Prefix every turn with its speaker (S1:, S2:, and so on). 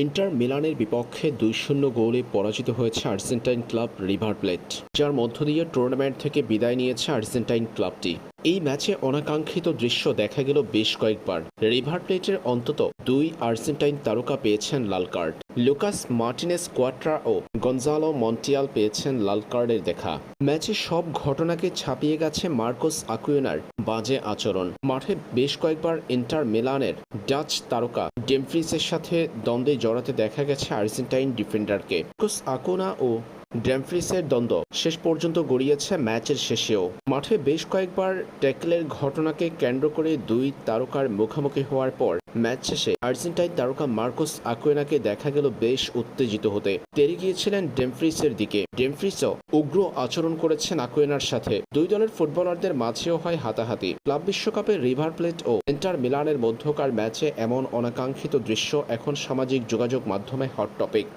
S1: Inter মিলানের বিপক্ষে দুই শূন্য গোলে পরাজিত হয়েছে আর্জেন্টাইন ক্লাব রিভার প্লেট, যার মধ্য দিয়ে টুর্নামেন্ট থেকে বিদায় নিয়েছে আর্জেন্টাইন ক্লাবটি। এই ম্যাচে অনাকাঙ্ক্ষিত দৃশ্য দেখা গেল বেশ কয়েকবার। রিভার প্লেটের অন্তত দুই আর্জেন্টাইন তারকা পেয়েছেন লাল কার্ড। লুকাস মার্টিনেস কোয়াট্রা ও গঞ্জালো মন্টিয়াল পেয়েছেন লাল কার্ডের দেখা। ম্যাচে সব ঘটনাকে ছাপিয়ে গেছে মার্কোস আকুয়েনার বাজে আচরণ। মাঠে বেশ কয়েকবার ইন্টার মিলানের ডাচ তারকা ডেমফ্রিসের সাথে দ্বন্দ্বে জড়াতে দেখা গেছে আর্জেন্টাইন ডিফেন্ডারকে। মার্কোস আকোনা ও ড্যামফ্রিসের দ্বন্দ্ব। শেষ পর্যন্ত গড়িয়েছে ম্যাচের শেষেও। মাঠে বেশ কয়েকবার ট্যাকলের ঘটনাকে কেন্দ্র করে দুই তারকার মুখোমুখি হওয়ার পর ম্যাচ শেষে আর্জেন্টাইন তারকা মার্কোস আকুয়েনাকে দেখা গেল বেশ উত্তেজিত হতে। তেরে গিয়েছিলেন ডেমফ্রিসের দিকে। ডেমফ্রিসও উগ্র আচরণ করেছেন আকুয়েনার সাথে। দুই দলের ফুটবলারদের মাঝেও হয় হাতাহাতি। ক্লাব বিশ্বকাপে রিভার প্লেট ও ইন্টার মিলানের মধ্যকার ম্যাচে এমন অনাকাঙ্ক্ষিত দৃশ্য এখন সামাজিক যোগাযোগ মাধ্যমে হট টপিক।